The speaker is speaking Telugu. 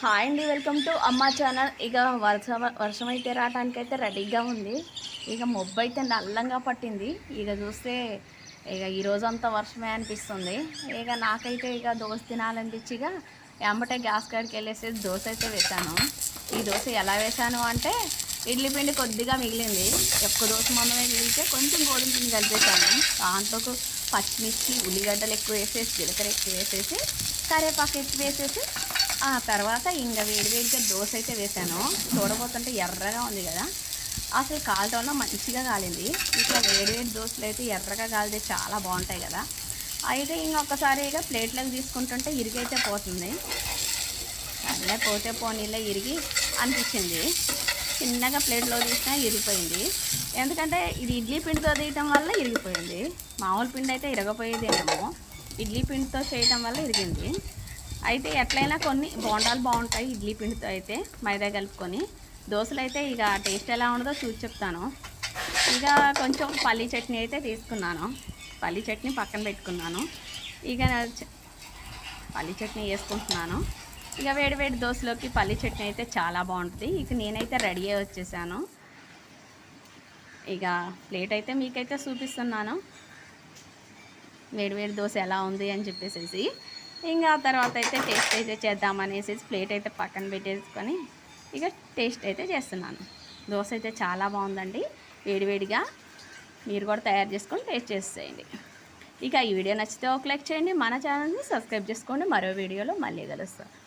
హాయ్ అండి. వెల్కమ్ టు అమ్మ ఛానల్ ఇక వర్ష వర్షం అయితే రావడానికి అయితే రెడీగా ఉంది. ఇక మొబ్బు అయితే నల్లంగా పట్టింది. ఇక చూస్తే ఇక ఈ రోజంతా వర్షమే అనిపిస్తుంది. ఇక నాకైతే ఇక దోశ తినాలనిపించి ఇక ఎంబటే గ్యాస్ కాడికి వెళ్ళేసి దోశ అయితే వేశాను. ఈ దోశ ఎలా వేశాను అంటే ఇడ్లీ పిండి కొద్దిగా మిగిలింది. ఎక్కువ దోశ మందమే మిగిలితే కొంచెం గోధుమ పిండి కలిపేశాను. దాంట్లోకి పచ్చిమిర్చి ఉల్లిగడ్డలు ఎక్కువ వేసేసి జీలకర్ర ఎక్కువ వేసేసి కరివేపాకు ఎక్కువ వేసేసి ఆ తర్వాత ఇంకా వేడివేడిగా దోశ అయితే వేసాను. చూడబోతుంటే ఎర్రగా ఉంది కదా. అసలు కాలటంలో మంచిగా కాలింది. ఇట్లా వేడివేడి దోశలు అయితే ఎర్రగా కాలితే చాలా బాగుంటాయి కదా. అయితే ఇంకొకసారి ఇక ప్లేట్లకు తీసుకుంటుంటే ఇరిగైతే పోతుంది. అలా పోతే పోనీలో ఇరిగి అనిపించింది. చిన్నగా ప్లేట్లో తీసినా ఇరిగిపోయింది. ఎందుకంటే ఇది ఇడ్లీ పిండితో తీయటం వల్ల ఇరిగిపోయింది. మామూలు పిండి అయితే ఇరగపోయేదేమో. ఇడ్లీ పిండితో చేయటం వల్ల ఇరిగింది. అయితే ఎట్లయినా కొన్ని బోండాలు బాగుంటాయి ఇడ్లీ పిండితో అయితే మైదా కలుపుకొని. దోశలు అయితే ఇక టేస్ట్ ఎలా ఉండదో చూసి చెప్తాను. ఇక కొంచెం పల్లీ చట్నీ అయితే తీసుకున్నాను. పల్లీ చట్నీ పక్కన పెట్టుకున్నాను. ఇక పల్లీ చట్నీ వేసుకుంటున్నాను. ఇక వేడి వేడి దోశలోకి పల్లీ చట్నీ అయితే చాలా బాగుంటుంది. ఇక నేనైతే రెడీ అయ్యి వచ్చేసాను. ఇక ప్లేట్ అయితే మీకైతే చూపిస్తున్నాను. వేడి వేడి దోశ ఎలా ఉంది అని చెప్పేసి ఇంకా ఆ తర్వాత అయితే టేస్ట్ అయితే చేద్దామనేసి ప్లేట్ అయితే పక్కన పెట్టేసుకొని ఇక టేస్ట్ అయితే చేస్తున్నాను. దోశ అయితే చాలా బాగుందండి. వేడివేడిగా మీరు కూడా తయారు చేసుకొని టేస్ట్ చేసేయండి. ఇక ఈ వీడియో నచ్చితే ఒక లైక్ చేయండి. మన ఛానల్ని సబ్స్క్రైబ్ చేసుకోండి. మరో వీడియోలో మళ్ళీ కలుస్తాను